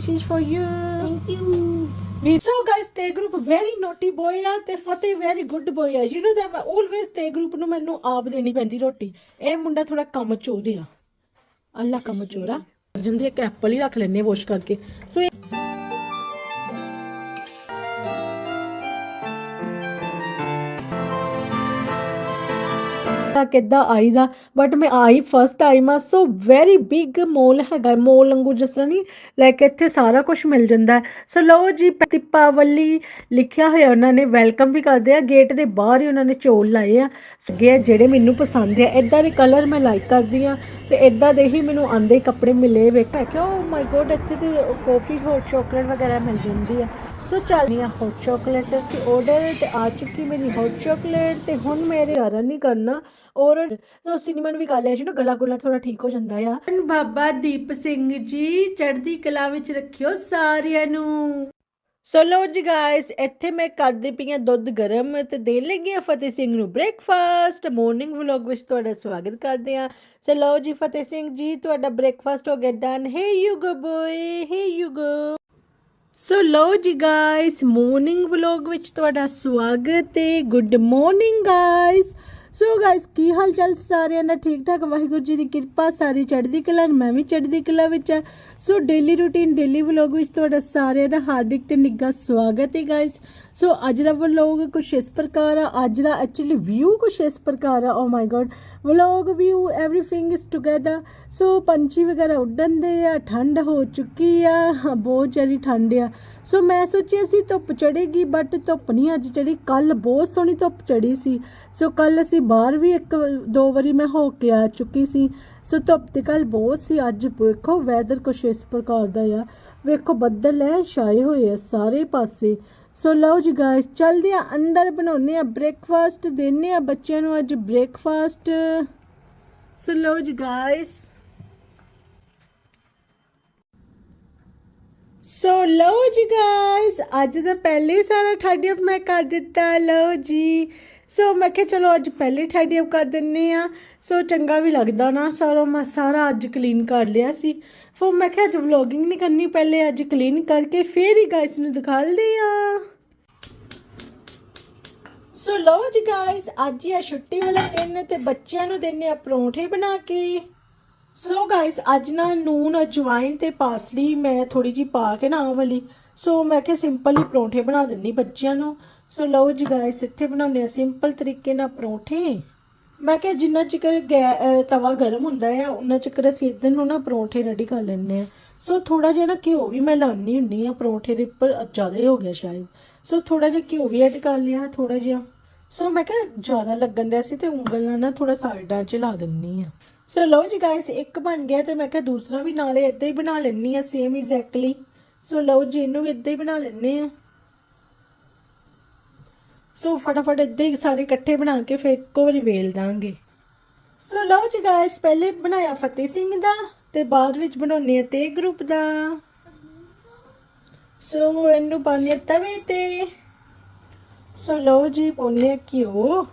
this is for you. Thank you. We, so guys. ਤੇ group very naughty boy ਆ ਤੇ Fateh very good boy ਆ। You know that ਮੈਂ always ਤੇ group ਨੂੰ ਮੈਨੂੰ ਆਪ ਦੇਣੀ ਪੈਂਦੀ ਰੋਟੀ। ਇਹ ਮੁੰਡਾ ਥੋੜਾ ਕੰਮ ਚੋਰ ਆ। ਅੱਲਾ ਕੰਮ ਚੋਰਾ ਜਿੰਦੇ ਇੱਕ ਐਪਲ ਹੀ ਰੱਖ ਲੈਣੇ ਵਾਸ਼ ਕਰਕੇ। ਸੋ ਇਹ ਤਾਂ ਕਿੱਦਾਂ ਆਈਦਾ ਬਟ ਮੈਂ ਆਈ ਫਸਟ ਟਾਈਮ ਆ ਸੋ ਵੈਰੀ ਬਿਗ ਮੋਲ ਹੈਗਾ ਮੋਲ ਵਾਂਗੂ ਜਿਸ ਤਰ੍ਹਾਂ ਨਹੀਂ ਲਾਈਕ ਇੱਥੇ ਸਾਰਾ ਕੁਝ ਮਿਲ ਜਾਂਦਾ ਸੋ ਲਓ ਜੀ ਦੀਪਾਵਲੀ ਲਿਖਿਆ ਹੋਇਆ ਉਹਨਾਂ ਨੇ ਵੈਲਕਮ ਵੀ ਕਰਦੇ ਆ ਗੇਟ ਦੇ ਬਾਹਰ ਹੀ ਉਹਨਾਂ ਨੇ ਚੋਲ ਲਾਏ ਆ। ਸਗੇ ਜਿਹੜੇ ਮੈਨੂੰ ਪਸੰਦ ਆ ਇਦਾਂ ਦੇ ਕਲਰ ਮੈਂ ਲਾਈਕ ਕਰਦੀ ਆ, ਤੇ ਇਦਾਂ ਦੇ ਹੀ ਮੈਨੂੰ ਆਂਦੇ ਕੱਪੜੇ ਮਿਲੇ ਵੇਖਿਆ ਕਿ ਓ ਮਾਈ ਗੋਡ ਇੱਥੇ ਤੇ ਕਾਫੀ ਹੋਰ ਚਾਕਲੇਟ ਵਗੈਰਾ ਮਿਲ ਜਾਂਦੀ ਆ। ਸੋ ਚੱਲਨੀ ਆ ਹੌਟ ਚਾਕਲੇਟ ਤੇ ਆਰਡਰ ਤੇ ਆ ਚੁੱਕੀ ਮੇਰੀ ਹੌਟ ਚਾਕਲੇਟ ਤੇ ਹੁਣ ਮੇਰੇ ਘਰ ਨਹੀਂ ਕਰਨਾ ਔਰ ਸੋ ਸਿਨੇਮਨ ਵੀ ਕਰ ਲਿਆ ਜੀ ਨਾ ਗਲਾ ਗੁਲਾ ਥੋੜਾ ਠੀਕ ਹੋ ਜਾਂਦਾ ਆ। ਬਾਬਾ ਦੀਪ ਸਿੰਘ ਜੀ ਚੜ੍ਹਦੀ ਕਲਾ ਵਿੱਚ ਰੱਖਿਓ ਸਾਰਿਆਂ ਨੂੰ। ਸੋ ਲੋ ਜੀ ਗਾਇਸ ਇੱਥੇ ਮੈਂ ਕਰਦੀ ਪਈ ਹਾਂ ਦੁੱਧ ਗਰਮ ਤੇ ਦੇਣ ਲੱਗੀ ਹਾਂ ਫਤਿਹ ਸਿੰਘ ਨੂੰ ਬ੍ਰੇਕਫਾਸਟ ਮਾਰਨਿੰਗ ਵਲੌਗ ਵਿੱਚ ਤੁਹਾਡਾ ਸਵਾਗਤ ਕਰਦੇ ਹਾਂ। ਸੋ ਲੋ ਜੀ ਫਤਿਹ ਸਿੰਘ ਜੀ ਤੁਹਾਡਾ ਬ੍ਰੇਕਫਾਸਟ ਹੋ ਗਿਆ done hey you go boy hey you go so ਲੋ ਜੀ ਗਾਇਸ ਮਾਰਨਿੰਗ ਵਲੌਗ ਵਿੱਚ ਤੁਹਾਡਾ ਸਵਾਗਤ ਹੈ। Good morning guys so guys ਕੀ ਹਾਲ ਚਾਲ ਸਾਰਿਆਂ ਦਾ? ਠੀਕ ਠਾਕ ਵਾਹਿਗੁਰੂ ਜੀ ਦੀ ਕਿਰਪਾ, ਸਾਰੀ ਚੜ੍ਹਦੀ ਕਲਾ ਮੈਂ ਵੀ ਚੜ੍ਹਦੀ ਕਲਾ ਵਿੱਚ ਆ so daily routine daily vlog ਵਿੱਚ ਤੁਹਾਡਾ ਸਾਰਿਆਂ ਦਾ ਹਾਰਦਿਕ ਤੇ ਨਿੱਘਾ ਸਵਾਗਤ ਹੈ ਗਾਇਸ ਸੋ ਅੱਜ ਦਾ ਵਲੋਗ ਕੁਛ ਇਸ ਪ੍ਰਕਾਰ ਆ। ਅੱਜ ਦਾ ਐਕਚੁਅਲੀ ਵਿਊ ਕੁਛ ਇਸ ਪ੍ਰਕਾਰ ਆ। ਓ my god vlog view everything is together so ਪੰਛੀ ਵਗੈਰਾ ਉੱਡਣ ਦੇ ਆ, ਠੰਡ ਹੋ ਚੁੱਕੀ ਆ। ਬਹੁਤ ਜ਼ਿਆਦਾ ਠੰਡ ਆ। ਸੋ ਮੈਂ ਸੋਚਿਆ ਸੀ ਧੁੱਪ ਚੜੇਗੀ ਬਟ ਧੁੱਪ ਨਹੀਂ ਅੱਜ ਚੜੀ ਕੱਲ ਬਹੁਤ ਸੋਹਣੀ ਧੁੱਪ ਚੜੀ ਸੀ। ਸੋ ਕੱਲ ਅਸੀਂ ਬਾਹਰ ਵੀ ਇੱਕ, ਦੋ ਵਾਰੀ ਮੈਂ ਹੋ ਕੇ ਆ ਚੁੱਕੀ ਸੀ। ਸੋ ਧੁੱਪ ਤੇ ਕੱਲ ਬਹੁਤ ਸੀ। ਅੱਜ ਵੇਖੋ ਵੈਦਰ ਕੁਛ ਇਸ ਪ੍ਰਕਾਰ ਦਾ ਆ। ਵੇਖੋ, ਬੱਦਲ ਹੈ ਛਾਏ ਹੋਏ ਆ ਸਾਰੇ ਪਾਸੇ। ਸੋ ਲਓ ਜੀ ਗਾਇਸ ਚਲਦੇ ਆ ਅੰਦਰ ਬਣਾਉਨੇ ਆ ਬ੍ਰੇਕਫਾਸਟ ਦੇਨੇ ਆ ਬੱਚਿਆਂ ਨੂੰ ਅੱਜ ਬ੍ਰੇਕਫਾਸਟ ਸੋ ਲਓ ਜੀ ਗਾਇਸ ਸੋ ਲਓ ਜੀ ਗਾਇਸ ਅੱਜ ਦਾ ਪਹਿਲੇ ਸਾਰਾ ਠਾਡੀ ਅਪ ਮੈਂ ਕਰ ਦਿੱਤਾ, ਲਓ ਜੀ। ਸੋ ਮੈਂ ਕਿਹਾ ਚਲੋ ਅੱਜ ਪਹਿਲੇ ਠਾਡੀ ਅਪ ਕਰ ਦਿੰਨੇ ਆ। ਸੋ ਚੰਗਾ ਵੀ ਲੱਗਦਾ ਨਾ, ਸਾਰਾ ਮੈਂ ਸਾਰਾ ਅੱਜ ਕਲੀਨ ਕਰ ਲਿਆ ਸੀ। ਫਿਰ ਮੈਂ ਕਿਹਾ ਅੱਜ ਵਲੌਗਿੰਗ ਨਹੀਂ ਕਰਨੀ, ਪਹਿਲੇ ਅੱਜ ਕਲੀਨ ਕਰਕੇ ਫੇਰ ਹੀ ਗਾਇਸ ਨੂੰ ਦਿਖਾਲਦੇ ਆ। ਸੋ ਲਓ ਜੀ ਗਾਇਸ ਅੱਜ ਇਹ ਛੁੱਟੀ ਵਾਲਾ ਦਿਨ ਤੇ ਬੱਚਿਆਂ ਨੂੰ ਦਿੰਨੇ ਆ ਪਰੌਂਠੇ ਬਣਾ ਕੇ। ਸੋ ਗਾਇਸ ਅੱਜ ਨਾ ਨੂਨ ਅਜਵਾਇਨ ਤੇ ਪਾਸਲੀ ਮੈਂ ਥੋੜੀ ਜੀ ਪਾ ਕੇ ਨਾ ਆਹ ਵਾਲੀ। ਸੋ ਮੈਂ ਕਿਹਾ ਸਿੰਪਲ ਹੀ ਪਰੌਂਠੇ ਬਣਾ ਦਿੰਨੀ ਬੱਚਿਆਂ ਨੂੰ। ਸੋ ਲਓ ਜੀ ਗਾਇਸ ਇੱਥੇ ਬਣਾਉਂਦੇ ਆ ਸਿੰਪਲ ਤਰੀਕੇ ਨਾਲ ਪਰੌਂਠੇ। ਮੈਂ ਕਿਹਾ ਜਿੰਨਾ ਚਿਕਰ ਗੈ- ਤਵਾ ਗਰਮ ਹੁੰਦਾ ਆ ਉਹਨਾਂ ਚਿਕਰ ਅਸੀਂ ਇਦਾਂ ਨੂੰ ਨਾ ਪਰੌਂਠੇ ਰੈਡੀ ਕਰ ਲੈਂਦੇ ਆ ਸੋ ਥੋੜਾ ਜਿਹਾ ਨਾ ਘਿਓ ਵੀ ਮੈਂ ਲਾਉਣੀ ਹੁੰਨੀ ਆ ਪਰੌਂਠੇ ਦੇ ਉੱਪਰ ਜ਼ਿਆਦਾ ਹੀ ਹੋ ਗਿਆ ਸ਼ਾਇਦ। ਸੋ ਥੋੜਾ ਜਿਹਾ ਘਿਓ ਵੀ ਐਡ ਕਰ ਲਿਆ ਥੋੜਾ ਜਿਹਾ। ਸੋ ਮੈਂ ਕਿਹਾ ਜ਼ਿਆਦਾ ਲੱਗਣ ਦਿਆ ਸੀ ਤੇ ਉਂਗਲ ਨਾਲ ਨਾ ਥੋੜਾ ਸਾਈਡਾਂ 'ਚ ਲਾ ਦਿੰਨੀ ਆ ਸੋ ਲਓ ਜੀ ਗਾਇਸ ਇੱਕ ਬਣ ਗਿਆ ਤੇ ਮੈਂ ਕਿਹਾ ਦੂਸਰਾ ਵੀ ਨਾਲੇ ਇਦਾਂ ਹੀ ਬਣਾ ਲੈਣੀ ਆ ਸੇਮ ਐਗਜ਼ੈਕਟਲੀ ਸੋ ਲਓ ਜੀ, ਇਹਨੂੰ ਵੀ ਇਦਾਂ ਹੀ ਬਣਾ ਲੈਣੇ ਆ ਸੋ ਫਟਾਫਟ ਇਦਾਂ ਹੀ ਸਾਰੇ ਇਕੱਠੇ ਬਣਾ ਕੇ ਫਿਰ ਇੱਕੋ ਵਾਰੀ ਵੇਲ ਦਾਂਗੇ। ਸੋ ਲਓ ਜੀ ਗਾਇਸ ਪਹਿਲੇ ਬਣਾਇਆ ਫਤਿਹ ਸਿੰਘ ਦਾ ਤੇ ਬਾਅਦ ਵਿੱਚ ਬਣਾਉਣੇ ਆ ਤੇ ਗਰੁੱਪ ਦਾ। ਸੋ ਇਹਨੂੰ ਪਾਉਂਦੇ ਆ ਤਵੇ ਤੇ। ਸੋ ਲਓ ਜੀ, ਪਾਉਂਦੇ ਆ ਘਿਓ।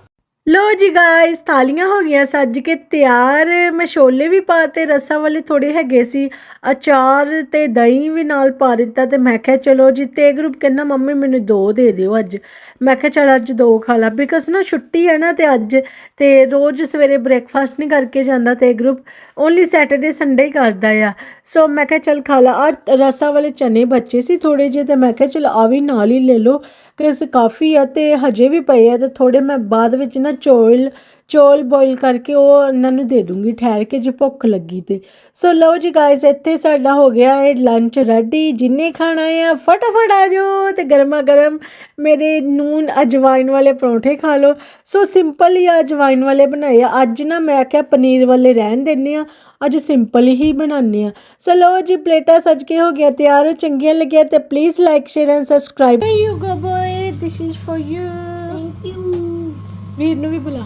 ਲੋ ਜੀ ਗਾਇਸ ਥਾਲੀਆਂ ਹੋ ਗਈਆਂ ਸੱਜ ਕੇ ਤਿਆਰ। ਮੈਂ ਛੋਲੇ ਵੀ ਪਾਤੇ ਰਸਾਂ ਵਾਲੇ ਥੋੜੇ ਹੈਗੇ ਸੀ। ਅਚਾਰ ਤੇ ਦਹੀਂ ਵੀ ਨਾਲ ਪਾ ਦਿੱਤਾ ਤੇ ਮੈਂ ਕਿਹਾ ਚਲੋ ਜੀ, ਤੇ ਗਰੁੱਪ ਕਹਿੰਦਾ, ਮੰਮੀ ਮੈਨੂੰ ਦੋ ਦੇ ਦਿਓ ਅੱਜ। ਮੈਂ ਕਿਹਾ, ਚਲ ਅੱਜ ਦੋ ਖਾ ਲਾ। ਬਿਕਾਜ਼ ਨਾ ਛੁੱਟੀ ਹੈ ਨਾ ਤੇ ਅੱਜ ਤੇ ਰੋਜ਼ ਸਵੇਰੇ ਬ੍ਰੇਕਫਾਸਟ ਨਹੀਂ ਕਰਕੇ ਜਾਂਦਾ ਤੇ ਗਰੁੱਪ ਓਨਲੀ ਸੈਟਰਡੇ ਸੰਡੇ ਕਰਦਾ ਆ। ਸੋ ਮੈਂ ਕਿਹਾ ਚਲ ਖਾ ਲਾ। ਆ ਰਸਾਂ ਵਾਲੇ ਚਨੇ ਬੱਚੇ ਸੀ ਥੋੜੇ ਜਿਹੇ ਤੇ ਮੈਂ ਕਿਹਾ ਚਲ ਆ ਵੀ ਨਾਲ ਹੀ ਲੈ ਲਓ। ਕਿਸ ਕਾਫੀ ਆ ਤੇ ਹਜੇ ਵੀ ਪਏ ਆ ਤੇ ਥੋੜੇ ਮੈਂ ਬਾਅਦ ਵਿੱਚ ਨਾ ਚੌਲ ਚੌਲ ਬੋਇਲ ਕਰਕੇ ਉਹ ਇਹਨਾਂ ਨੂੰ ਦੇ ਦੂੰਗੀ ਠਹਿਰ ਕੇ ਜੇ ਭੁੱਖ ਲੱਗੀ ਤੇ। ਸੋ ਲਓ ਜੀ ਗਾਇਸ ਇੱਥੇ ਸਾਡਾ ਹੋ ਗਿਆ ਹੈ ਲੰਚ ਰੈਡੀ ਜਿੰਨੇ ਖਾਣਾ ਆ ਫਟਾਫਟ ਆ ਜਾਓ ਤੇ ਗਰਮਾ ਗਰਮ ਮੇਰੇ ਨੂਨ ਅਜਵਾਇਨ ਵਾਲੇ ਪਰੌਂਠੇ ਖਾ ਲਓ। ਸੋ ਸਿੰਪਲ ਹੀ ਅਜਵਾਇਨ ਵਾਲੇ ਬਣਾਏ ਆ। ਅੱਜ ਨਾ ਮੈਂ ਕਿਹਾ ਪਨੀਰ ਵਾਲੇ ਰਹਿਣ ਦਿੰਨੇ ਆ ਅੱਜ ਸਿੰਪਲ ਹੀ ਬਣਾਉਂਦੇ ਆ। ਸੋ ਲਓ ਜੀ ਪਲੇਟਾਂ ਸਜ ਕੇ ਹੋ ਗਿਆ ਤਿਆਰ ਚੰਗੀਆਂ ਲੱਗਿਆ ਤੇ please like share and subscribe you go boy this is for you Thank you. ਵੀਰ ਨੂੰ ਵੀ ਬੁਲਾ।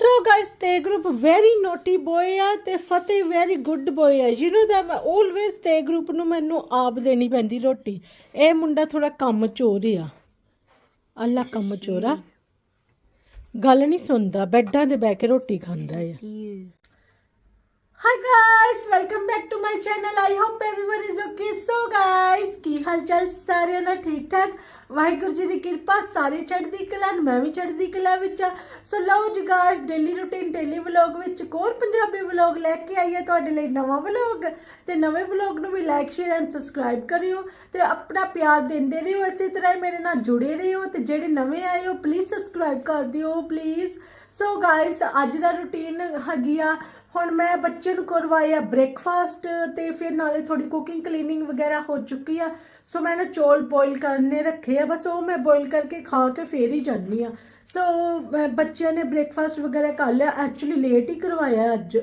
ਸੋ ਗਾਇਸ ਤੇ ਗਰੁੱਪ ਵੈਰੀ ਨੋਟੀ ਬੋਏ ਆ ਤੇ ਫਤਿਹ ਵੈਰੀ ਗੁੱਡ ਬੋਏ ਆ। ਯੂ نو that ਮੈਂ ਆਲਵੇਸ ਤੇ ਗਰੁੱਪ ਨੂੰ ਮੈਨੂੰ ਆਪ ਦੇਣੀ ਪੈਂਦੀ ਰੋਟੀ। ਇਹ ਮੁੰਡਾ ਥੋੜਾ ਕੰਮ ਚੋਰ ਆ। ਅੱਲਾ ਕੰਮ ਚੋਰਾ ਗੱਲ ਨਹੀਂ ਸੁਣਦਾ ਬੈੱਡਾਂ ਤੇ ਬਹਿ ਕੇ ਰੋਟੀ ਖਾਂਦਾ ਆ। You. Hi guys, welcome back to my channel. I hope everyone is okay. So ਕੀ ਹਾਲ ਚਾਲ ਸਾਰਿਆਂ ਦਾ ਠੀਕ ਠਾਕ ਵਾਹਿਗੁਰੂ ਜੀ ਦੀ ਕਿਰਪਾ ਸਾਰੇ ਚੜ੍ਹਦੀ ਕਲਾ ਨੂੰ, ਮੈਂ ਵੀ ਚੜ੍ਹਦੀ ਕਲਾ ਵਿੱਚ ਆ ਸੋ ਲਓ ਜੀ guys daily routine daily vlog ਵਿੱਚ ਇੱਕ ਹੋਰ ਪੰਜਾਬੀ ਵਲੌਗ ਲੈ ਕੇ ਆਈ ਹੈ ਤੁਹਾਡੇ ਲਈ ਨਵਾਂ ਵਲੌਗ ਤੇ ਨਵੇਂ ਵਲੌਗ ਨੂੰ ਵੀ ਲਾਈਕ ਸ਼ੇਅਰ ਐਂਡ ਸਬਸਕ੍ਰਾਈਬ ਕਰਿਓ ਤੇ ਆਪਣਾ ਪਿਆਰ ਦਿੰਦੇ ਰਹੋ ਇਸੇ ਤਰ੍ਹਾਂ ਹੀ ਮੇਰੇ ਨਾਲ ਜੁੜੇ ਰਹੋ ਤੇ ਜਿਹੜੇ ਨਵੇਂ ਆਏ ਹੋ ਪਲੀਜ਼ ਸਬਸਕ੍ਰਾਈਬ ਕਰ ਦਿਓ ਪਲੀਜ਼ ਸੋ ਗਾਇਸ ਅੱਜ ਦਾ ਰੂਟੀਨ ਹੈਗੀ ਆ ਹੁਣ ਮੈਂ ਬੱਚੇ ਨੂੰ ਕਰਵਾਇਆ ਬ੍ਰੇਕਫਾਸਟ ਤੇ ਫਿਰ ਨਾਲੇ ਥੋੜੀ ਕੁਕਿੰਗ ਕਲੀਨਿੰਗ ਵਗੈਰਾ ਹੋ ਚੁੱਕੀ ਆ। ਸੋ ਮੈਂ ਨਾ ਚੌਲ ਬੋਇਲ ਕਰਨੇ ਰੱਖੇ ਆ, ਬਸ ਉਹ ਮੈਂ ਬੋਇਲ ਕਰਕੇ ਖਾ ਕੇ ਫੇਰ ਹੀ ਜਾਂਦੀ ਆ। ਸੋ ਬੱਚਿਆਂ ਨੇ ਬ੍ਰੇਕਫਾਸਟ ਵਗੈਰਾ ਕਰ ਲਿਆ ਐਕਚੁਅਲੀ ਲੇਟ ਹੀ ਕਰਵਾਇਆ ਅੱਜ।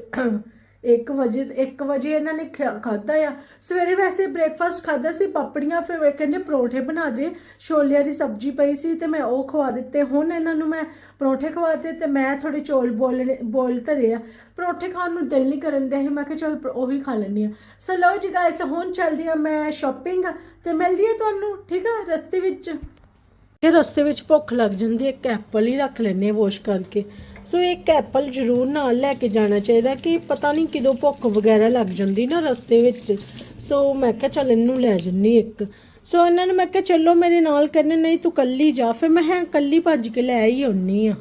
1 ਵਜੇ 1 ਵਜੇ ਇਹਨਾਂ ਨੇ ਖਾ- ਖਾਧਾ ਆ। ਸਵੇਰੇ ਵੈਸੇ ਬ੍ਰੇਕਫਾਸਟ ਖਾਧਾ ਸੀ, ਪਾਪੜੀਆਂ ਫਿਰ ਉਹ ਕਹਿੰਦੇ ਪਰੌਂਠੇ ਬਣਾ ਦੇ। ਛੋਲਿਆਂ ਦੀ ਸਬਜ਼ੀ ਪਈ ਸੀ ਤੇ ਮੈਂ ਉਹ ਖਵਾ ਦਿੱਤੇ। ਹੁਣ ਇਹਨਾਂ ਨੂੰ ਮੈਂ ਪਰੌਂਠੇ ਖਵਾਤੇ ਦਿੱਤੇ ਤੇ ਮੈਂ ਥੋੜੇ ਚੌਲ ਬੋਲਣੇ ਬੋਲ ਧਰੇ ਆ। ਪਰੌਂਠੇ ਖਾਣ ਨੂੰ ਦਿਲ ਨਹੀਂ ਕਰਨ ਦੇ ਮੈਂ ਕਿਹਾ ਚਲ ਉਹੀ ਖਾ ਲੈਂਦੀ ਆ। ਸੋ ਲਓ ਜੀ ਗਾਇਸ ਹੁਣ ਚੱਲਦੀ ਆ ਮੈਂ ਸ਼ਾਪਿੰਗ ਤੇ ਮਿਲਦੀ ਆ ਤੁਹਾਨੂੰ, ਠੀਕ ਆ? ਰਸਤੇ ਵਿੱਚ। ਕਿ ਰਸਤੇ ਵਿੱਚ ਭੁੱਖ ਲੱਗ ਜਾਂਦੀ ਹੈ ਇੱਕ ਐਪਲ ਹੀ ਰੱਖ ਲੈਨੇ ਵਾਸ਼ ਕਰਕੇ। ਸੋ ਇੱਕ ਐਪਲ ਜ਼ਰੂਰ ਨਾਲ ਲੈ ਕੇ ਜਾਣਾ ਚਾਹੀਦਾ ਕਿ ਪਤਾ ਨਹੀਂ ਕਿਦੋਂ ਭੁੱਖ ਵਗੈਰਾ ਲੱਗ ਜਾਂਦੀ ਨਾ ਰਸਤੇ ਵਿੱਚ। ਸੋ ਮੈਂ ਕਿਹਾ ਚੱਲ ਇਹਨੂੰ ਲੈ ਜੰਨੀ ਇੱਕ। ਸੋ ਇਹਨਾਂ ਨੇ ਮੈਂ ਕਿਹਾ, ਚੱਲੋ ਮੇਰੇ ਨਾਲ ਕਹਿੰਦੇ, ਨਹੀਂ ਤੂੰ ਕੱਲੀ ਜਾ। ਫਿਰ ਮੈਂ ਹਾਂ ਕੱਲੀ ਭੱਜ ਕੇ ਲੈ ਹੀ ਆਉਣੀ ਆ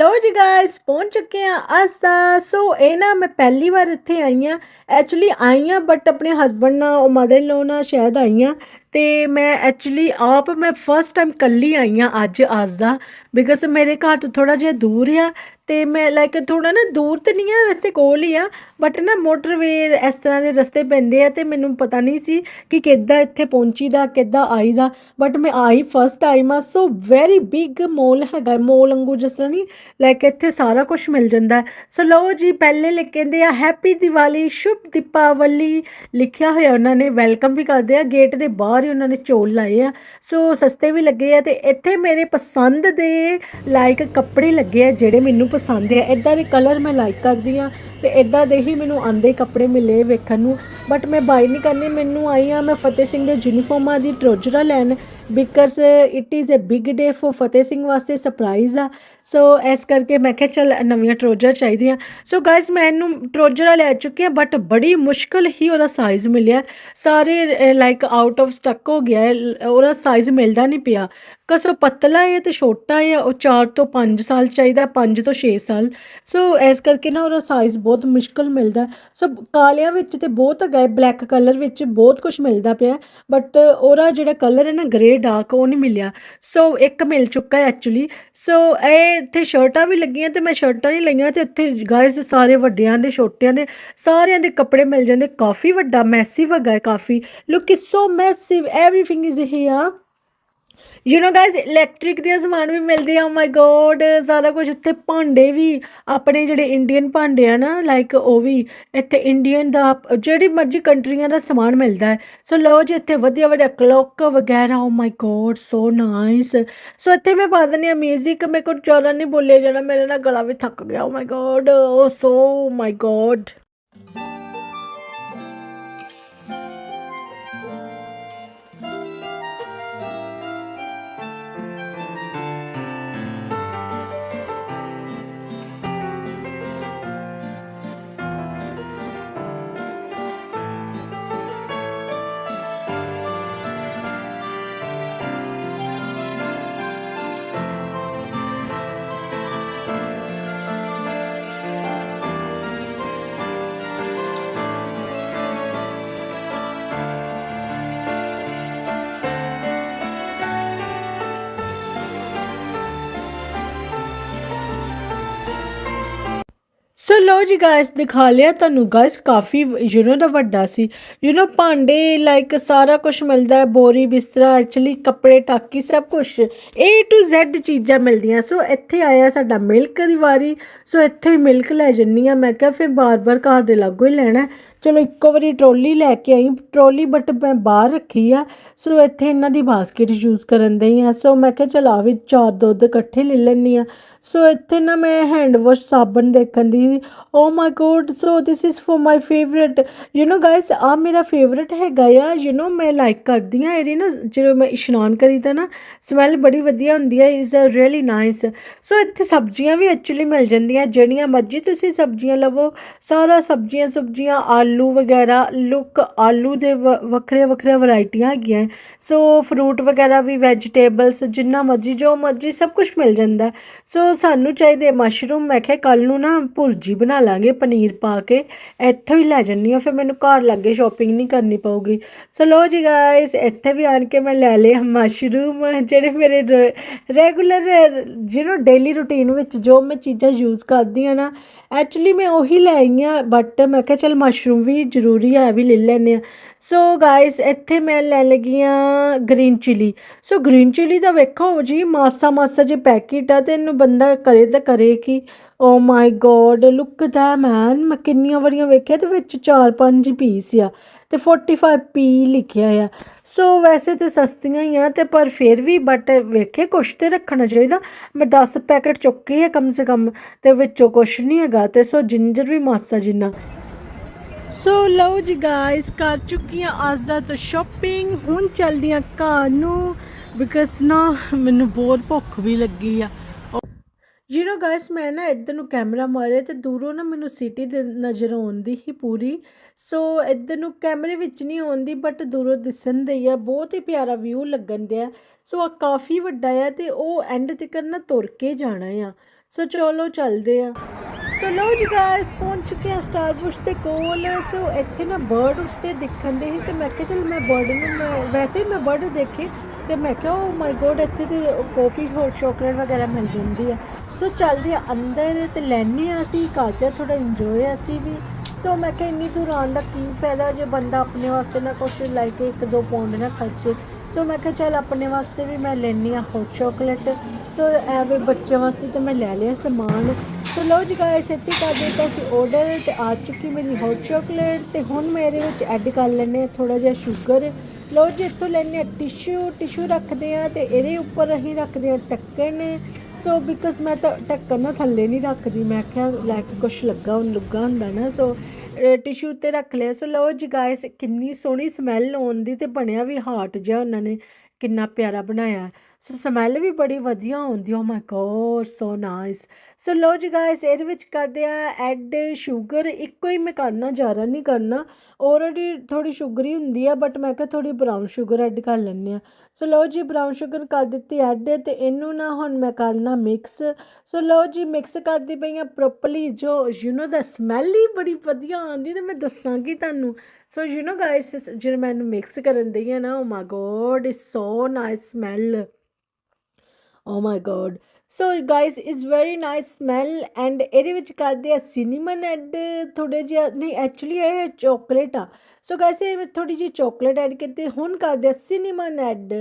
ਸੋ ਲੋ ਜੀ ਗਾਇਸ ਪਹੁੰਚ ਚੁੱਕੇ ਆ ਅੱਜ ਦਾ। ਸੋ ਇਹ ਨਾ ਮੈਂ ਪਹਿਲੀ ਵਾਰ ਇੱਥੇ ਆਈ ਆ ਐਕਚੁਅਲੀ ਆਈ ਆ ਬਟ ਆਪਣੇ ਹਸਬੰਡ ਨਾਲ, ਉਹ ਮਦਰ ਲੋ ਨਾਲ ਸ਼ਾਇਦ ਆਈ ਆ ਤੇ ਮੈਂ ਐਕਚੁਅਲੀ ਆਪ, ਮੈਂ ਫਸਟ ਟਾਈਮ ਕੱਲੀ ਆਈ ਆ ਅੱਜ ਅੱਜ ਦਾ। ਬਿਕਾਜ਼ ਮੇਰੇ ਘਰ ਤੋਂ ਥੋੜਾ ਜਿਹਾ ਦੂਰ ਆ ਤੇ ਮੈਂ ਲਾਈਕ ਥੋੜਾ ਨਾ ਦੂਰ ਤੇ ਨਹੀਂ ਆ, ਵੈਸੇ ਕੋਲ ਹੀ ਆ ਬਟ ਨਾ ਮੋਟਰਵੇ ਇਸ ਤਰ੍ਹਾਂ ਦੇ ਰਸਤੇ ਪੈਂਦੇ ਆ ਤੇ ਮੈਨੂੰ ਪਤਾ ਨਹੀਂ ਸੀ ਕਿ ਕਿੱਦਾਂ ਇੱਥੇ ਪਹੁੰਚੀਦਾ, ਕਿੱਦਾਂ ਆਈਦਾ ਬਟ ਮੈਂ ਆਈ ਫਸਟ ਟਾਈਮ ਆ ਸੋ ਵੈਰੀ ਬਿਗ ਮੋਲ ਹੈਗਾ ਮੋਲ ਵਾਂਗੂ ਜਿਸ ਤਰ੍ਹਾਂ ਨਹੀਂ ਲਾਈਕ ਇੱਥੇ ਸਾਰਾ ਕੁਝ ਮਿਲ ਜਾਂਦਾ। ਸੋ ਲਓ ਜੀ, ਪਹਿਲੇ ਲਿਖ ਕਹਿੰਦੇ ਆ ਹੈਪੀ ਦੀਵਾਲੀ, ਸ਼ੁਭ ਦੀਪਾਵਲੀ ਲਿਖਿਆ ਹੋਇਆ ਉਹਨਾਂ ਨੇ ਵੈਲਕਮ ਵੀ ਕਰਦੇ ਆ ਗੇਟ ਦੇ ਬਾਹਰ ਹੀ ਉਹਨਾਂ ਨੇ ਚੋਲ ਲਾਏ ਆ। ਸੋ ਸਸਤੇ ਵੀ ਲੱਗੇ ਆ ਤੇ ਇੱਥੇ ਮੇਰੇ ਪਸੰਦ ਦੇ ਲਾਈਕ ਕੱਪੜੇ ਲੱਗੇ ਆ ਜਿਹੜੇ ਮੈਨੂੰ ਪਸੰਦ ਆ ਇਦਾਂ ਦੇ ਕਲਰ ਮੈਂ ਲਾਈਕ ਕਰਦੀ ਆ ਤੇ ਇਦਾਂ ਦੇ ਹੀ ਮੈਨੂੰ ਆਂਦੇ ਕੱਪੜੇ ਮਿਲੇ ਵੇਖਣ ਨੂੰ। ਬਟ ਮੈਂ ਬਾਈ ਨਹੀਂ ਕਰਨੀ, ਮੈਨੂੰ ਆਈ ਆ ਮੈਂ ਫਤਿਹ ਸਿੰਘ ਦੇ ਯੂਨੀਫਾਰਮਾਂ ਦੀ ਟਰੋਜਰਾ ਲੈਣ because it is a big day for Fateh Singh ਵਾਸਤੇ ਸਰਪ੍ਰਾਈਜ਼ ਆ। ਸੋ ਇਸ ਕਰਕੇ ਮੈਂ ਕਿਹਾ ਚਲ ਨਵੀਆਂ ਟਰੋਜਰ ਚਾਹੀਦੀਆਂ। ਸੋ ਗਾਇਸ ਮੈਂ ਇਹਨੂੰ ਟਰੋਜਰਾ ਲੈ ਚੁੱਕੀ ਹਾਂ ਬਟ ਬੜੀ ਮੁਸ਼ਕਲ ਹੀ ਉਹਦਾ ਸਾਈਜ਼ ਮਿਲਿਆ। ਸਾਰੇ ਲਾਈਕ ਆਊਟ ਆਫ ਸਟਕ ਹੋ ਗਿਆ ਹੈ, ਉਹਦਾ ਸਾਈਜ਼ ਮਿਲਦਾ ਨਹੀਂ ਪਿਆ। ਕਸ ਉਹ ਪਤਲਾ ਹੈ ਤੇ ਛੋਟਾ ਹੈ ਉਹ 4 ਤੋਂ 5 ਸਾਲ ਚਾਹੀਦਾ 5 ਤੋਂ 6 ਸਾਲ। ਸੋ ਇਸ ਕਰਕੇ ਨਾ ਉਹਦਾ ਸਾਈਜ਼ ਬਹੁਤ ਮੁਸ਼ਕਲ ਮਿਲਦਾ। ਸੋ ਕਾਲਿਆਂ ਵਿੱਚ ਤੇ ਬਹੁਤ ਹੈਗਾ ਬਲੈਕ ਕਲਰ ਵਿੱਚ ਬਹੁਤ ਕੁਝ ਮਿਲਦਾ ਪਿਆ ਬਟ ਉਹਦਾ ਜਿਹੜਾ ਕਲਰ ਹੈ ਨਾ ਗ੍ਰੇ ਡਾਰਕ ਉਹ ਨਹੀਂ ਮਿਲਿਆ। ਸੋ ਇੱਕ ਮਿਲ ਚੁੱਕਾ ਹੈ ਐਕਚੁਅਲੀ ਸੋ ਇਹ ਇੱਥੇ ਸ਼ਰਟਾਂ ਵੀ ਲੱਗੀਆਂ ਤੇ ਮੈਂ ਸ਼ਰਟਾਂ ਨਹੀਂ ਲਈਆਂ ਤੇ ਇੱਥੇ ਗਾਇਸ ਸਾਰੇ ਵੱਡਿਆਂ ਦੇ, ਛੋਟਿਆਂ ਦੇ, ਸਾਰਿਆਂ ਦੇ ਕੱਪੜੇ ਮਿਲ ਜਾਂਦੇ, ਕਾਫੀ ਵੱਡਾ ਮੈਸਿਵ ਹੈਗਾ ਹੈ ਕਾਫੀ। Look is so massive everything is here you know guys electric ਦੇ ਸਮਾਨ ਵੀ ਮਿਲਦੇ ਆ ਮਾਈ ਗੋਡ ਸਾਰਾ ਕੁਝ ਇੱਥੇ ਭਾਂਡੇ ਵੀ ਆਪਣੇ ਜਿਹੜੇ ਇੰਡੀਅਨ ਭਾਂਡੇ ਆ ਨਾ ਲਾਈਕ ਉਹ ਵੀ ਇੱਥੇ ਇੰਡੀਅਨ ਦਾ ਜਿਹੜੀ ਮਰਜ਼ੀ ਕੰਟਰੀਆਂ ਦਾ ਸਮਾਨ ਮਿਲਦਾ ਹੈ ਸੋ ਲਓ ਜੀ ਇੱਥੇ ਵਧੀਆ ਵਧੀਆ ਕਲੌਕ ਵਗੈਰਾ ਓ my God so nice so ਇੱਥੇ ਮੈਂ ਪਾ ਦਿੰਦੀ ਆ 뮤직 ਮੇਰੇ ਕੋਲ ਜ਼ਿਆਦਾ ਨਹੀਂ ਬੋਲਿਆ ਜਾਣਾ ਮੇਰੇ ਨਾਲ ਗਲਾ ਵੀ ਥੱਕ ਗਿਆ ਓ my God O so my God ਸੋ ਲੋ ਜੀ ਗਾਇਸ ਦਿਖਾ ਲਿਆ ਤੁਹਾਨੂੰ ਗਾਇਸ ਕਾਫੀ ਯੂ نو ਦਾ ਵੱਡਾ ਸੀ ਯੂ نو ਭਾਂਡੇ ਲਾਈਕ ਸਾਰਾ ਕੁਝ ਮਿਲਦਾ ਹੈ ਬੋਰੀ ਬਿਸਤਰਾ ਐਕਚੁਅਲੀ ਕੱਪੜੇ ਟਾਕੀ ਸਭ ਕੁਝ A to Z ਚੀਜ਼ਾਂ ਮਿਲਦੀਆਂ ਸੋ ਇੱਥੇ ਆਇਆ ਸਾਡਾ ਮਿਲਕ ਦੀ ਵਾਰੀ ਸੋ ਇੱਥੇ ਮਿਲਕ ਲੈ ਜੰਨੀ ਆ ਮੈਂ ਕਿਹਾ ਫਿਰ ਬਾਰ-ਬਾਰ ਘਰ ਦੇ ਲਾਗੋ ਹੀ ਲੈਣਾ ਹੈ। ਚਲੋ ਇੱਕੋ ਵਾਰੀ ਟਰੋਲੀ ਲੈ ਕੇ ਆਈ, ਟਰੋਲੀ ਬਟ ਮੈਂ ਬਾਹਰ ਰੱਖੀ ਆ ਸੋ ਇੱਥੇ ਇਹਨਾਂ ਦੀ ਬਾਸਕਟ ਯੂਜ਼ ਕਰਨ ਦੇ ਆ ਸੋ ਮੈਂ ਕਿਹਾ ਚਲ ਚਲਾ ਵੀ ਚਾਰ ਦੁੱਧ ਇਕੱਠੇ ਲੈ ਲੈਣੀ ਆ ਸੋ ਇੱਥੇ ਨਾ ਮੈਂ ਹੈਂਡ ਵਾਸ਼ ਸਾਬਣ ਦੇਖਣ ਦੀ ਓ my god so this is for my favourite you know guys ਆ ਮੇਰਾ ਫੇਵਰਿਟ ਹੈਗਾ ਆ ਯੂ نو ਮੈਂ ਲਾਈਕ ਕਰਦੀ ਆ, ਇਹਦੀ ਨਾ ਜਦੋਂ ਮੈਂ ਇਸ਼ਨਾਨ ਕਰੀਦਾ ਨਾ ਸਮੈਲ ਬੜੀ ਵਧੀਆ ਹੁੰਦੀ ਆ is a really nice so ਇੱਥੇ ਸਬਜ਼ੀਆਂ ਵੀ ਐਕਚੁਅਲੀ ਮਿਲ ਜਾਂਦੀਆਂ, ਜਿਹੜੀਆਂ ਮਰਜ਼ੀ ਤੁਸੀਂ ਸਬਜ਼ੀਆਂ ਲਵੋ, ਸਾਰਾ ਸਬਜ਼ੀਆਂ ਸਬਜ਼ੀਆਂ ਆਲੂ ਆਲੂ ਵਗੈਰਾ ਲੁੱਕ ਆਲੂ ਦੇ ਵੱਖਰੇ ਵੱਖਰੇ ਵੈਰਾਈਟੀਆਂ ਹੈਗੀਆਂ। ਸੋ ਫਰੂਟ ਵਗੈਰਾ ਵੀ ਵੈਜੀਟੇਬਲਸ ਜਿੰਨਾ ਮਰਜ਼ੀ, ਜੋ ਮਰਜ਼ੀ, ਸਭ ਕੁਝ ਮਿਲ ਜਾਂਦਾ। ਸੋ ਸਾਨੂੰ ਚਾਹੀਦੇ ਮਸ਼ਰੂਮ ਮੈਂ ਕਿਹਾ ਕੱਲ ਨੂੰ ਨਾ ਭੁਰਜੀ ਬਣਾ ਲਾਂਗੇ, ਪਨੀਰ ਪਾ ਕੇ। ਇੱਥੋਂ ਹੀ ਲੈ ਜੰਨੀ ਆ ਫਿਰ ਮੈਨੂੰ ਘਰ ਲੱਗੇ ਸ਼ਾਪਿੰਗ ਨਹੀਂ ਕਰਨੀ ਪਊਗੀ। ਸੋ ਲੋ ਜੀ ਗਾਇਸ ਇੱਥੇ ਵੀ ਆਣ ਕੇ ਮੈਂ ਲੈ ਲਏ ਮਸ਼ਰੂਮ ਜਿਹੜੇ ਮੇਰੇ ਰੈਗੂਲਰ ਜਿਹਨੂੰ ਡੇਲੀ ਰੂਟੀਨ ਵਿੱਚ ਜੋ ਮੈਂ ਚੀਜ਼ਾਂ ਯੂਜ਼ ਕਰਦੀ ਆ ਨਾ ਐਕਚੁਅਲੀ ਮੈਂ ਉਹੀ ਲੈ ਆਈ ਆ ਬਟ ਮੈਂ ਕਿਹਾ ਚਲ ਮਸ਼ਰੂਮ ਵੀ ਜ਼ਰੂਰੀ ਹੈ ਵੀ ਲੈ ਲੈਂਦੇ ਆ ਸੋ ਗਾਇਸ ਇੱਥੇ ਮੈਂ ਲੈਣ ਲੱਗੀ ਆ green chilli so green chilli ਦਾ ਵੇਖੋ ਜੀ, ਮਾਸਾ ਮਾਸਾ ਜੇ ਪੈਕੇਟ ਆ, ਤੇ ਇਹਨੂੰ ਬੰਦਾ ਕਰੇ ਤਾਂ ਕਰੇ ਕੀ। ਓ ਮਾਈ ਗੋਡ ਲੁੱਕ ਦਾ ਮੈਨ ਮੈਂ ਕਿੰਨੀਆਂ ਵਾਰੀਆਂ ਵੇਖਿਆ, ਤੇ ਵਿੱਚ 4-5 ਪੀਸ ਆ, ਤੇ 45 ਪੀ ਲਿਖਿਆ ਆ। ਸੋ ਵੈਸੇ ਤੇ ਸਸਤੀਆਂ ਹੀ ਆ, ਤੇ ਪਰ ਫਿਰ ਵੀ ਬਟ ਵੇਖੇ, ਕੁਛ ਤੇ ਰੱਖਣਾ ਚਾਹੀਦਾ। ਮੈਂ 10 ਪੈਕੇਟ ਚੁੱਕੇ ਆ ਕਮ ਸੇ ਕਮ, ਤੇ ਵਿੱਚੋਂ ਕੁਛ ਨਹੀਂ ਹੈਗਾ, ਤੇ ਸੋ ਜਿੰਜਰ ਵੀ ਮਾਸਾ ਜਿੰਨਾ। ਸੋ ਲਓ ਜੀ ਗਾਇਸ ਕਰ ਚੁੱਕੀ ਆ ਅੱਜ ਦਾ ਤਾਂ ਸ਼ਾਪਿੰਗ ਹੁਣ ਚਲਦੀ ਆ ਘਰ ਨੂੰ ਬਿਕਾਜ਼ ਨਾ ਮੈਨੂੰ ਬਹੁਤ ਭੁੱਖ ਵੀ ਲੱਗੀ ਆ। ਯੂ نو ਗਾਇਸ ਮੈਂ ਨਾ ਇੱਧਰ ਨੂੰ ਕੈਮਰਾ ਮਾਰਿਆ ਤੇ ਦੂਰੋਂ ਨਾ ਮੈਨੂੰ ਸਿਟੀ ਦੇ ਨਜ਼ਰ ਆਉਂਦੀ ਹੀ ਪੂਰੀ। ਸੋ ਇੱਧਰ ਨੂੰ ਕੈਮਰੇ ਵਿੱਚ ਨਹੀਂ ਆਉਂਦੀ ਬਟ ਦੂਰੋਂ ਦਿਸਣ ਦੇ ਆ। ਬਹੁਤ ਹੀ ਪਿਆਰਾ ਵਿਊ ਲੱਗਣ ਦਿਆ। ਸੋ ਆ ਕਾਫੀ ਵੱਡਾ ਆ ਤੇ ਉਹ ਐਂਡ ਤੱਕ ਨਾ ਤੁਰ ਕੇ ਜਾਣਾ ਆ। ਸੋ ਚਲੋ ਚੱਲਦੇ ਆ। ਸੋ ਲੋ ਜੀ ਗਾਇਸ ਪਹੁੰਚ ਚੁੱਕੇ ਆ ਸਟਾਰਬੁਸ਼ ਦੇ ਕੋਲ। ਸੋ ਇੱਥੇ ਨਾ ਬਰਡ ਉੱਤੇ ਦਿਖਣ ਦੇ ਸੀ ਤੇ ਮੈਂ ਕਿਹਾ, ਚਲ ਮੈਂ ਬਰਡ ਨੂੰ ਮੈਂ, ਵੈਸੇ ਹੀ ਮੈਂ ਬਰਡ ਦੇਖੇ ਤੇ ਮੈਂ ਕਿਹਾ ਓ ਮਾਈ ਗੋਡ ਇੱਥੇ ਤੇ ਕਾਫੀ ਹੋਰ ਚਾਕਲੇਟ ਵਗੈਰਾ ਮਿਲ ਜਾਂਦੀ ਆ। ਸੋ ਚੱਲਦੇ ਆ ਅੰਦਰ ਤੇ ਲੈਣੇ ਆ ਅਸੀਂ ਕਰਦੇ ਆ ਥੋੜਾ ਇੰਜੋਏ ਅਸੀਂ ਵੀ। ਸੋ ਮੈਂ ਕਿਹਾ, ਇੰਨੀ ਦੂਰ ਆਉਣ ਦਾ ਕੀ ਫਾਇਦਾ ਜੇ ਬੰਦਾ ਆਪਣੇ ਵਾਸਤੇ ਨਾ ਕੁਛ ਲੈ ਕੇ ਇੱਕ ਦੋ ਪੌਂਡ ਨਾ ਖਰਚੇ। ਸੋ ਮੈਂ ਕਿਹਾ, ਚੱਲ ਆਪਣੇ ਵਾਸਤੇ ਵੀ ਮੈਂ ਲੈਣੀ ਆ ਹੌਟ ਚਾਕਲੇਟ ਸੋ ਐਵੇਂ ਬੱਚਿਆਂ ਵਾਸਤੇ ਤੇ ਮੈਂ ਲੈ ਲਿਆ ਸਮਾਨ। ਸੋ ਲਓ ਜੀ ਗਾਇਸ ਇੱਥੇ ਕਰ ਦਿੱਤਾ ਸੀ ਆਰਡਰ ਤੇ ਆ ਚੁੱਕੀ ਮੇਰੀ ਹੌਟ ਚਾਕਲੇਟ ਤੇ ਹੁਣ ਮੈਂ ਇਹਦੇ ਵਿੱਚ ਐਡ ਕਰ ਲੈਣੇ ਥੋੜਾ ਜਿਹਾ ਸ਼ੂਗਰ ਲਓ ਜੀ, ਇੱਥੋਂ ਲੈਣੇ ਆ ਟਿਸ਼ੂ ਟਿਸ਼ੂ ਰੱਖਦੇ ਆ ਤੇ ਇਹਦੇ ਉੱਪਰ ਅਸੀਂ ਰੱਖਦੇ ਆ ਢੱਕਣ। ਸੋ ਬਿਕਾਜ਼ ਮੈਂ ਤਾਂ ਢੱਕਣ ਨਾ ਥੱਲੇ ਨਹੀਂ ਰੱਖਦੀ, ਮੈਂ ਕਿਹਾ ਲੈ ਕੇ ਕੁਛ ਲੱਗਾ, ਹੁਣ ਲੱਗਾ ਹੁੰਦਾ ਨਾ ਸੋ ਟਿਸ਼ੂ ਤੇ ਰੱਖ ਲਿਆ। ਸੋ ਲਓ ਜੀ ਗਾਇਸ ਕਿੰਨੀ ਸੋਹਣੀ ਸਮੈਲ ਆਉਂਦੀ ਤੇ ਬਣਿਆ ਵੀ ਹਾਰਟ ਜਿਹਾ ਉਹਨਾਂ ਨੇ। ਕਿੰਨਾ ਪਿਆਰਾ ਬਣਾਇਆ। ਸੋ ਸਮੈਲ ਵੀ ਬੜੀ ਵਧੀਆ ਆਉਂਦੀ ਓ my God so nice so ਲੋ ਜੀ ਗਾਇਸ ਇਹਦੇ ਵਿੱਚ ਕਰਦੇ ਆ ਐਡ ਸ਼ੂਗਰ ਇੱਕੋ ਹੀ ਮੈਂ ਕਰਨਾ, ਜ਼ਿਆਦਾ ਨਹੀਂ ਕਰਨਾ। ਆਲਰੇਡੀ ਥੋੜੀ ਹੀ ਹੁੰਦੀ ਆ ਬਟ ਮੈਂ ਕਿਹਾ ਥੋੜੀ ਬਰਾਊਨ ਸ਼ੂਗਰ ਐਡ ਕਰ ਲੈਂਦੇ ਆ। ਸੋ ਲੋ ਜੀ ਬਰਾਊਨ ਸ਼ੂਗਰ ਕਰ ਦਿੱਤੀ ਐਡ ਤੇ ਇਹਨੂੰ ਨਾ ਹੁਣ ਮੈਂ ਕਰਨਾ ਮਿਕਸ ਸੋ ਲੋ ਜੀ ਮਿਕਸ ਕਰਦੀ ਪਈ ਆ ਪ੍ਰੋਪਰਲੀ ਜੋ ਯੂ نو ਦਾ ਸਮੈਲ ਹੀ ਬੜੀ ਵਧੀਆ ਆਉਂਦੀ ਤੇ ਮੈਂ ਦੱਸਾਂਗੀ ਤੁਹਾਨੂੰ। ਸੋ ਯੂ نو ਗਾਇਸ ਜਦੋਂ ਮੈਂ ਇਹਨੂੰ ਮਿਕਸ ਕਰਨ ਦਈ ਆ ਨਾ ਓ my god is so nice smell oh my god so guys is very nice smell and ਇਹਦੇ ਵਿੱਚ ਕਰਦੇ ਆ ਸਿਨੇਮਨ ਐਡ ਥੋੜੇ ਜਿਹਾ, ਨਹੀਂ ਐਕਚੁਅਲੀ ਇਹ ਚਾਕਲੇਟ ਆ। ਸੋ ਗਾਇਸ ਇਹ ਵਿੱਚ ਥੋੜੀ ਜਿਹੀ ਚਾਕਲੇਟ ਐਡ ਕੀਤੀ। ਹੁਣ ਕਰਦੇ ਆ ਸਿਨੇਮਨ ਐਡ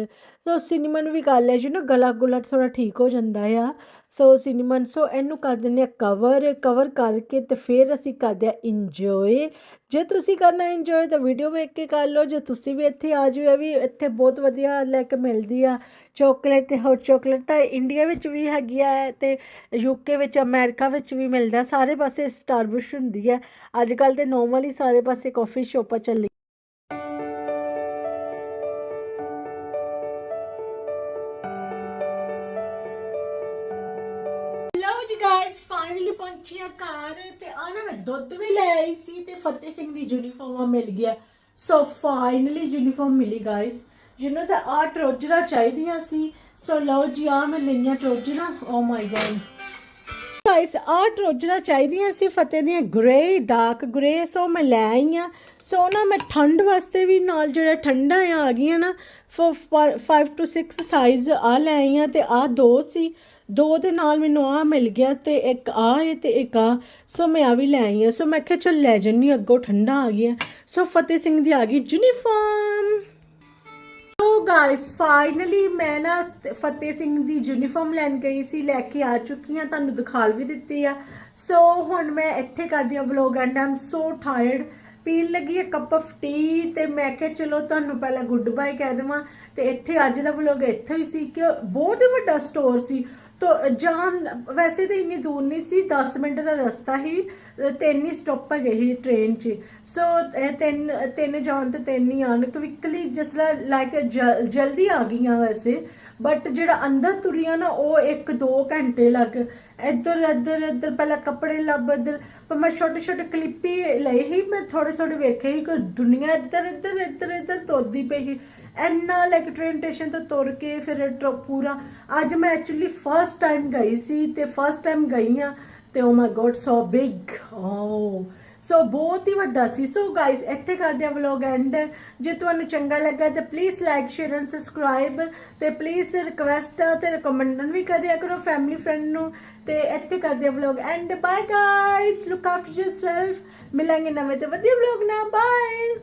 ਸੋ ਸਿਨੇਮਨ ਵੀ ਕਰ ਲਿਆ। ਜੀ ਨਾ ਗਲਾ ਗੁਲਾ ਥੋੜਾ ਠੀਕ ਹੋ ਜਾਂਦਾ ਆ। ਸੋ ਸਿਨੇਮਨ ਸੋ ਇਹਨੂੰ ਕਰ ਦਿੰਦੇ ਆ ਕਵਰ ਕਵਰ ਕਰਕੇ ਤੇ ਫਿਰ ਅਸੀਂ ਕਰਦੇ ਆ ਇੰਜੋਏ ਜੇ ਤੁਸੀਂ ਕਰਨਾ ਇੰਜੋਏ ਤਾਂ ਵੀਡੀਓ ਵੇਖ ਕੇ ਕਰ ਲਓ। ਜੇ ਤੁਸੀਂ ਵੀ ਇੱਥੇ ਆ ਜਾਓ ਵੀ ਇੱਥੇ ਬਹੁਤ ਵਧੀਆ ਲੈ ਕੇ ਮਿਲਦੀ ਆ ਚਾਕਲੇਟ ਤੇ ਹੌਟ ਚਾਕਲੇਟ ਤਾਂ ਇੰਡੀਆ ਵਿੱਚ ਵੀ ਹੈਗੀ ਆ ਤੇ ਯੂਕੇ ਵਿੱਚ ਅਮਰੀਕਾ ਵਿੱਚ ਵੀ ਮਿਲਦਾ। ਸਾਰੇ ਪਾਸੇ ਸਟਾਰਬੁਸ਼ ਹੁੰਦੀ ਹੈ ਅੱਜ ਕੱਲ ਤੇ ਨੋਰਮਲੀ ਸਾਰੇ ਪਾਸੇ ਕਾਫੀ ਸ਼ੋਪਾਂ ਚੱਲ ਪਹੁੰਚੀ ਘਰ ਤੇ ਆਣਾ ਮੈਂ ਦੁੱਧ ਵੀ ਲੈ ਆਈ ਸੀ ਤੇ ਫਤਿਹ ਸਿੰਘ ਦੀ ਯੂਨੀਫਾਰਮ ਮਿਲ ਗਿਆ ਸੋ ਫਾਈਨਲੀ ਯੂਨੀਫਾਰਮ ਮਿਲੀ ਗਾਇਸ ਜਿਹਨੂੰ ਤਾਂ ਆ ਟਰੋਜਰਾ ਚਾਹੀਦੀਆਂ ਸੀ। ਸੋ ਲਓ ਜੀ ਆ ਮੈਂ ਲਈਆਂ ਟਰੋਜਰਾ। Oh oh my god guys ਆ ਟਰੋਜਰਾ ਚਾਹੀਦੀਆਂ ਸੀ ਫਤਿਹ ਦੀਆਂ। ਗ੍ਰੇ ਡਾਰਕ ਗ੍ਰੇ ਸੋ ਮੈਂ ਲੈ ਆਈਆਂ ਸੋ ਨਾ ਮੈਂ ਠੰਡ ਵਾਸਤੇ ਵੀ ਨਾਲ ਜਿਹੜਾ ਠੰਡਾ ਆ ਗਈਆਂ ਨਾ 5 ਟੂ 6 ਸਾਈਜ਼ ਆ ਲੈ ਆਈਆਂ ਤੇ ਆ ਦੋ ਸੀ। ਦੋ ਦੇ ਨਾਲ ਮੈਨੂੰ ਆ ਮਿਲ ਗਿਆ ਤੇ ਇੱਕ ਆ ਹੈ ਤੇ ਇੱਕ ਆ ਸੋ ਮੈਂ ਆ ਵੀ ਲੈ ਆਈ ਆ ਸੋ ਮੈਂ ਕਿਹਾ ਚੱਲ ਲੈ ਜੰਨੀ ਅੱਗੋਂ ਠੰਡਾ ਆ ਗਿਆ। ਸੋ ਫਤਿਹ ਸਿੰਘ ਦੀ ਆ ਗਈ ਯੂਨੀਫਾਰਮ ਸੋ ਗਾਇਸ ਫਾਈਨਲੀ ਮੈਂ ਨਾ ਫਤਿਹ ਸਿੰਘ ਦੀ ਯੂਨੀਫਾਰਮ ਲੈਣ ਗਈ ਸੀ, ਲੈ ਕੇ ਆ ਚੁੱਕੀ ਹਾਂ। ਤੁਹਾਨੂੰ ਦਿਖਾਲ ਵੀ ਦਿੱਤੀ ਆ। ਸੋ ਹੁਣ ਮੈਂ ਇੱਥੇ ਕਰਦੀ ਹਾਂ vlog and I'm so tired ਪੀਣ ਲੱਗੀ ਹੈ ਕੱਪ ਆਫ ਟੀ ਤੇ ਮੈਂ ਕਿਹਾ ਚਲੋ ਤੁਹਾਨੂੰ ਪਹਿਲਾਂ ਗੁੱਡ ਬਾਏ ਕਹਿ ਦੇਵਾਂ। ਤੇ ਇੱਥੇ ਅੱਜ ਦਾ ਵਲੋਗ ਇੱਥੇ ਹੀ ਸੀ ਕਿ ਬਹੁਤ ਹੀ ਵੱਡਾ ਸਟੋਰ ਸੀ। ਤੋ ਜਾਣ ਵੈਸੇ ਤਾਂ ਇੰਨੀ ਦੂਰ ਨਹੀਂ ਸੀ 10 ਮਿੰਟ ਦਾ ਰਸਤਾ ਹੀ, ਤਿੰਨ ਹੀ ਸਟਾਪ ਹੈਗੇ ਸੀ ਟ੍ਰੇਨ 'ਚ। ਸੋ ਇਹ ਤਿੰਨ ਤਿੰਨ ਜਾਣ ਤੇ ਤਿੰਨ ਹੀ ਆਣ ਕਵਿਕਲੀ ਜਿਸ ਤਰ੍ਹਾਂ ਲਾਈਕ ਜਲਦੀ ਆ ਗਈਆਂ ਵੈਸੇ। ਬਟ ਜਿਹੜਾ ਅੰਦਰ ਤੁਰੀਆਂ ਨਾ, ਉਹ 1-2 ਘੰਟੇ ਲੱਗ। ਇੱਧਰ ਇੱਧਰ ਇੱਧਰ, ਪਹਿਲਾਂ ਕੱਪੜੇ ਲੱਭ, ਇੱਧਰ। ਪਰ ਮੈਂ ਛੋਟੇ ਛੋਟੇ ਕਲਿੱਪ ਹੀ ਲਏ ਹੀ ਮੈਂ ਥੋੜੇ ਥੋੜੇ ਵੇਖੇ ਹੀ ਕਿ ਦੁਨੀਆ ਇੱਧਰ ਇੱਧਰ ਇੱਧਰ ਇੱਧਰ ਤੁਰਦੀ ਪਈ ਸੀ। ਇੰਨਾ ਲਾਈਕ ਟ੍ਰੇਨ ਸਟੇਸ਼ਨ ਤੋਂ ਤੁਰ ਕੇ ਫਿਰ ਪੂਰਾ, ਅੱਜ ਮੈਂ ਐਕਚੁਅਲੀ ਫਰਸਟ ਟਾਈਮ ਗਈ ਸੀ ਤੇ ਫਰਸਟ ਟਾਈਮ ਗਈ ਆ ਤੇ ਓ ਮਾਈ ਗॉड ਸੋ ਬਿਗ ਓ ਸੋ ਬਹੁਤ ਹੀ ਵੱਡਾ ਸੀ। ਸੋ ਗਾਇਸ ਇੱਥੇ ਕਰਦੇ ਆ ਵਲੌਗ ਐਂਡ ਜੇ ਤੁਹਾਨੂੰ ਚੰਗਾ ਲੱਗਾ ਤਾਂ please like share and subscribe ਤੇ ਪਲੀਜ਼ ਰਿਕਵੈਸਟ ਤੇ ਰეკਮੈਂਡਨ ਵੀ ਕਰਿਆ ਕਰੋ ਫੈਮਿਲੀ ਫਰੈਂਡ ਨੂੰ ਤੇ ਇੱਥੇ ਕਰਦੇ ਆ vlog and bye guys look after yourself ਮਿਲਾਂਗੇ ਨਵੇਂ ਤੇ ਵਧੀਆ ਵਲੌਗ ਨਾਲ। ਬਾਏ